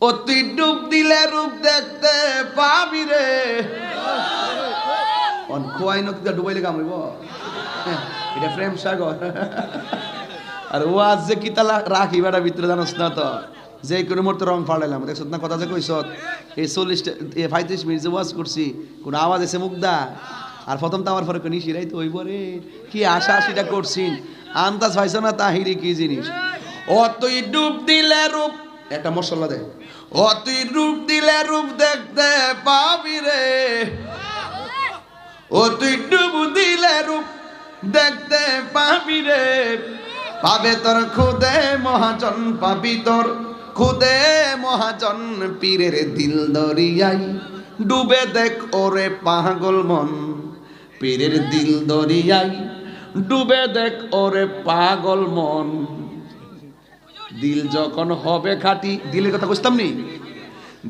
ও তুই ডুব দিলে রূপ দেখতে পাবি রে। অন খোয়াই নদীতে ডুবাইলে কামড়িব হ্যাঁ, এটা প্রেম সাগর। আর ও আজ যে কি তালা রাখি বেটা ভিতরে জানোস না তো? যে কোনো মুহূর্তে রং ফাড়াইলাম। দেখছ না কথা যে কইস এই চল্লিশ পঁয়ত্রিশ মিনিট যে ওয়াজ করছি কোন আওয়াজ এসে মুগ্ধা আর প্রথম তো আমার পরে কোনি সিরাই তো ওই পরে কি আশা আশিটা করছিন আন্দাজ পাইছ না তাহিরি কি জিনিস? ও তুই ডুব দিলে রূপ একটা মশলা দে। অতি রূপ দিলে রূপ দেখতে পাবি রে। অতি ডুব দিলে রূপ দেখতে পাবি রে। পাবে তোর খুদে মহাজন, পাবি তোর খুদে মহাজন পীরের দিল দরিয়াই। ডুবে দেখ ওরে পাগল মন, পীরের দিল দরিয়াই। ডুবে দেখ ওরে পাগল মন। দিল যখন হবে খাটি, দিলের কথা বুঝতাম নি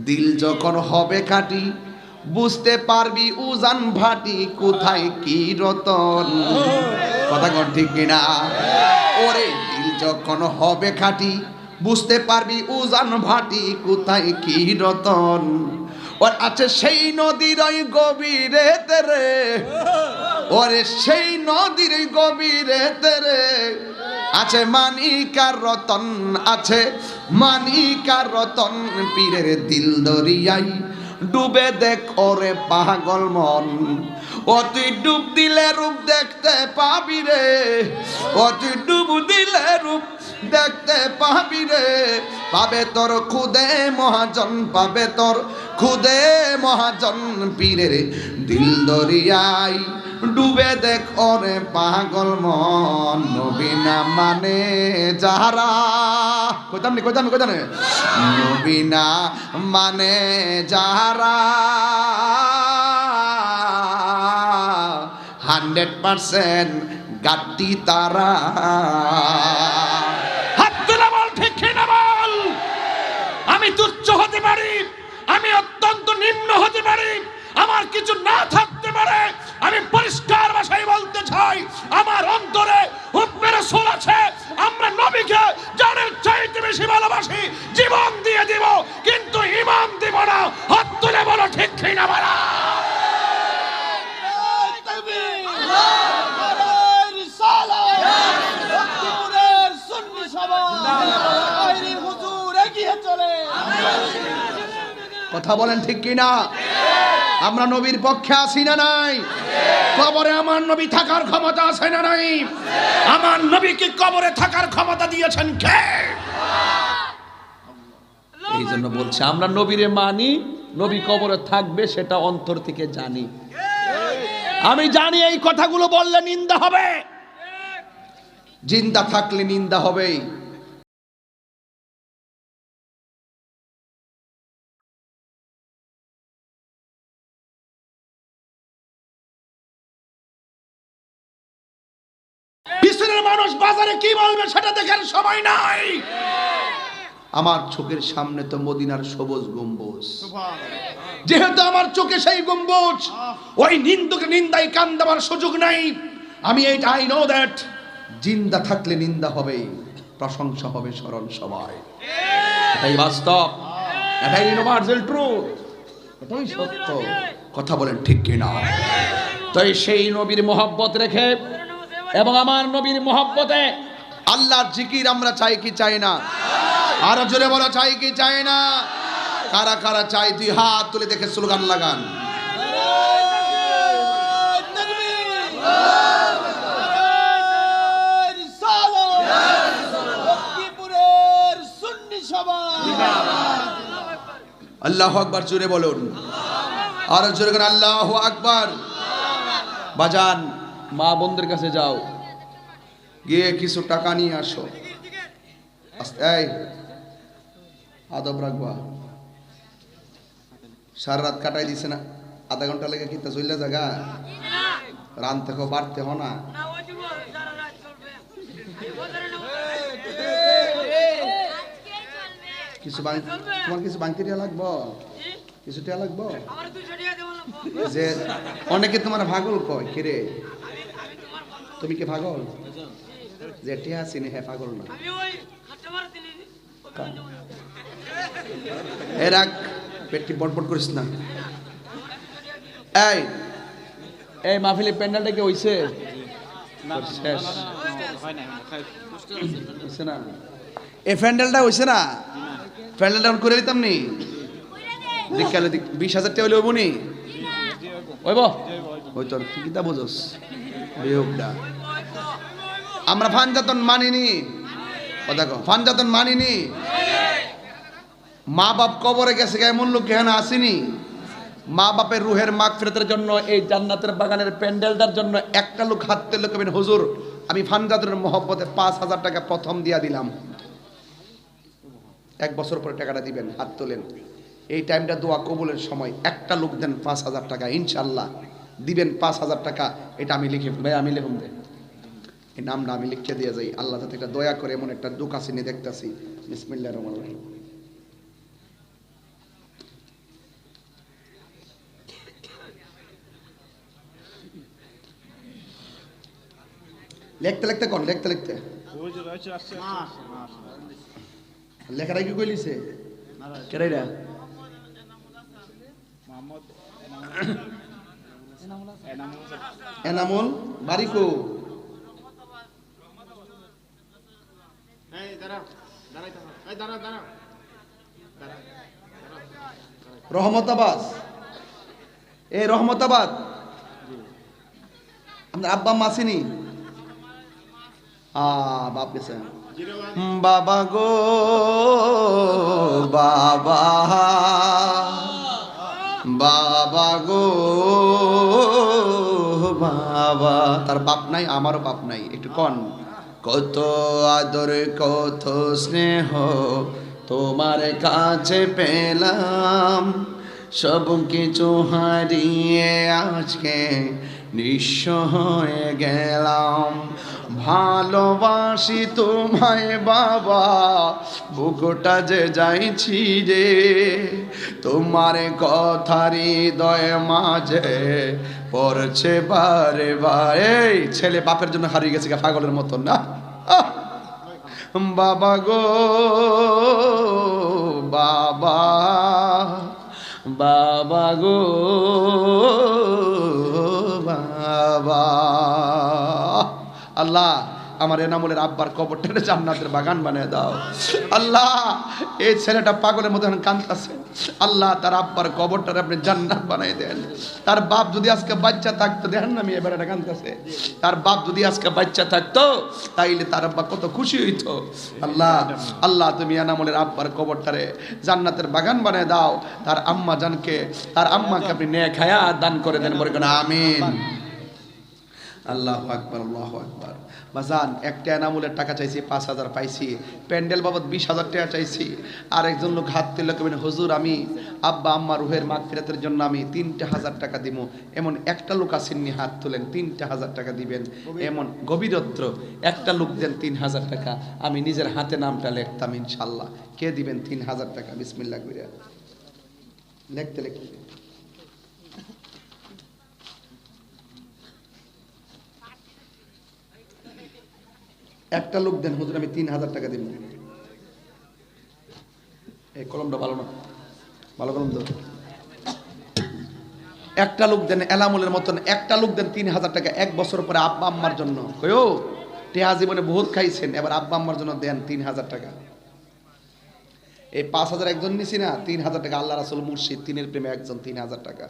দিল যখন হবে খাটি, বুঝতে পারবি উজান ভাটি কোথায় কি রতন? কথা কন ঠিক কিনা? ওরে, দিল যখন হবে খাটি, বুঝতে পারবি উজান ভাটি কোথায় কি রতন? ওর আছে সেই নদীর ওই গভীরে তেরে। ওরে সেই নদীর গভীরে তেরে। আছে মানিকার রতন, আছে মানিকার রতন, পীরের দিল দরিয়াই। ডুবে দেখ ওরে পাগল মন তুই ডুব দিলে রূপ দেখতে পাবি রে। তুই ডুব দিলে রূপ দেখতে পাবি রে। পাবে তোর খুদে মহাজন, পাবে তোর খুদে মহাজন, পীরের দিল দরিয়াই। ডুবে দেখ ওরে পাগল মন, নবীনা মানে যারা কইতাম নি কইতাম নি কইতাম নি নবীনা মানে যারা হান্ড্রেড পার্সেন্ট গাতি তারা। হাত ঠিক আমি তুচ্ছ হতে পারি, আমি অত্যন্ত নিম্ন হতে পারি, আমার কিছু না থাকতে পারে, আমি আমার অন্তরে হুকমের সোল আছে। আমরা নবীকে জানের চাইতে বেশি ভালোবাসি, জীবন দিয়ে দিব, কিন্তু ইমান দিব না। হাত তুলে বলো, ঠিক কিনা বলা কথা বলেন ঠিক কিনা আমরা নবীর পক্ষে আসি না নাই? কবরে আমার নবী থাকার ক্ষমতা আছে না নাই? আমার নবীকে কবরে থাকার ক্ষমতা দিয়েছেন কে? এই জন্য বলছে আমরা নবীরে মানি নবী কবরে থাকবে সেটা অন্তর থেকে জানি। আমি জানি এই কথাগুলো বললে নিন্দা হবে। জিন্দা থাকলে নিন্দা হবেই। পিছনের মানুষ বাজারে কি বলবে সেটা দেখার সময় নাই। আমার চোখের সামনে তো মদিনার সবুজ গম্বুজ। যেহেতু আমার চোখে সেই গম্বুজ ওই নিন্দুকে নিন্দায় কান দেওয়ার সুযোগ নাই। আমি এইটা আই নো দ্যাট জিন্দা থাকলে নিন্দা হবে প্রশংসা হবে স্মরণ সবাই এটাই বাস্তব এটাই ইউনিভার্সাল ট্রুথ এটাই সত্য। কথা বলেন ঠিক কিনা? তাই সেই নবীর মোহাব্বত রেখে এবং আমার নবীর মোহাব্বতে আল্লাহর জিকির আমরা চাই কি চাই না? আরও জোরে বলো, চাই কি চাই না? কারা কারা চাই? তুই হাত তুলে দেখে স্লোগান লাগান। আল্লাহ আকবার জোরে বলুন। আরও জোরে আল্লাহ আকবার। বাজান মা বোনদের কাছে যাও। গিয়ে কিছু টাকা নিয়ে আসো। এই আদব রাখবা। সারা রাত কাটাই দিছে না। আধা ঘণ্টা লেগে কিনতে চললে জায়গা রান থেকে বাড়তে হ না। কিছু তোমার কিছু বাংতি টিয়া লাগবো? কিছু টিয়া লাগবো? যে অনেকে তোমার ভাগল কয় কিরে? তুমি কি পাগল? যে টিয়া চিনি হ্যাঁ পাগল না। এ রাখ পেটটি বটবট করিস না। এই এই মাহফিলের প্যান্ডেলটা কি হইছে? শেষ। হইছে না। এই প্যান্ডেলটা হইছে না? প্যান্ডেলটা করে দিতাম নি? দেখালে বিশ হাজার টাকা হইলে হইব নি? হইব। তোর তুই কিতা বুঝোস? বিয়োগটা আমরা ফানজাতন মানিনি। দেখো, ফানজাতন মানিনি। মা বাপ কবরে গেছে গায়ে লোক এখানে আসেনি। মা বাপের রুহের মাগ ফেরতের জন্য, এই জান্নাতের বাগানের প্যান্ডেলটার জন্য একটা লোক হাত তেল কবেন হুজুর, আমি ফানজাতের মহব্বতে পাঁচ হাজার টাকা প্রথম দিয়া দিলাম। এক বছর পরে টাকাটা দিবেন, হাত তোলেন। এই টাইমটা দোয়া কবুলের সময় একটা লোক দেন পাঁচ হাজার টাকা ইনশাল্লাহ দিবেন পাঁচ হাজার টাকা এটা আমি লিখে ভাই আমি লিখুন দে। এই নামটা আমি লিখে দিয়ে যাই। আল্লাহ তাতে একটা দয়া করে এমন একটা দুঃখ আসেনি দেখতেছি। বিসমিল্লাহ রহমান রহিম। লিখতে লিখতে কোন? লিখতে লিখতে। লেখাটা কি কইলিছে কেরাইরা? এনামুল বারিকো। রহমতাবাদ এই রহমতাবাদ। আপনার আব্বা আম্মা আসেনি আ বাপ গেছে। বাবা গো বাবা। বাবা গো, বাবা। তার বাপ নাই, আমারও বাপ নাই, একটু কন। কত আদর, কত স্নেহ তোমার কাছে পেলাম। সব কিছু হারিয়ে আজকে নিঃস্ব হয়ে গেলাম। ভালোবাসি তোমায় বাবা, বুকটা যে যাইছি রে। তোমার কথার হৃদয় মাঝে পড়ছে বারে বারে। ছেলে বাপের জন্য হারিয়ে গেছে গা, পাগলের মতন না! বাবা গো, বাবা। বাবা গো বাবা। আল্লাহ আমার এনামুলের আব্বার কবরটা জান্নাতের বাগান বানিয়ে দাও। আল্লাহ, এই ছেলেটা পাগলের মতো কান্দাছে আল্লাহ, তার আব্বার কবরটার আপনি জান্নাত বানাই দেন। তার বাপ যদি আজকে বাচ্চা থাকতো, দেখেন না আমি এবারে কান্দাছে তার বাপ যদি আজকে বাচ্চা থাকতো, তাইলে তার আব্বা কত খুশি হইতো। আল্লাহ আল্লাহ, তুমি এনামুলের আব্বার কবরটারে জান্নাতের বাগান বানিয়ে দাও। তার আম্মা জানকে, তার আম্মাকে আপনি নে খায়া দান করে দেন বলে আমিন। আল্লাহ আকবার আল্লাহ আকবার। বাজান একটা এনামুলের টাকা চাইছি পাঁচ হাজার পাইছি। প্যান্ডেল বাবদ বিশ হাজার টাকা চাইছি। আর একজন লোক হাত তুলে কবেন হুজুর আমি আব্বা আম্মা রুহের মাগ ফেরাতের জন্য আমি তিনটে হাজার টাকা দিব এমন একটা লোক আসেননি হাত তুলেন তিনটে হাজার টাকা দিবেন। এমন গভীরত্র একটা লোক দেন তিন হাজার টাকা। আমি নিজের হাতে নামটা লেখতাম ইনশাল্লাহ কে দিবেন তিন হাজার টাকা? বিসমিল্লা করে লিখতে লিখতে। একটা লোক দেন, হুজুর, আমি তিন হাজার টাকা দিব। এই কলমটা ভালো না। ভালো কলম তো একটা লোক দেন এলামুলের মতন, একটা লোক দেন তিন হাজার টাকা, এক বছর পরে আব্বা আম্মার জন্য। কয়ো টেহা জীবনে বহুত খাইছেন, এবার আব্বা আম্মার জন্য দেন তিন হাজার টাকা। এই পাঁচ হাজার একজন নিছি না, তিন হাজার টাকা আল্লাহ রাসুল মুর্শিদ, তিনের প্রেমে একজন, তিন হাজার টাকা।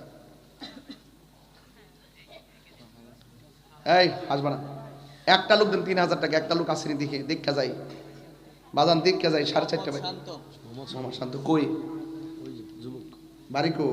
এই, আসবা না। একটা লোক দেন তিন হাজার টাকা একটা লোক আসেনি দেখে দেখা যাই বাজান দেখা যাই সাড়ে চারটা শান্ত। কই? বাড়ি কো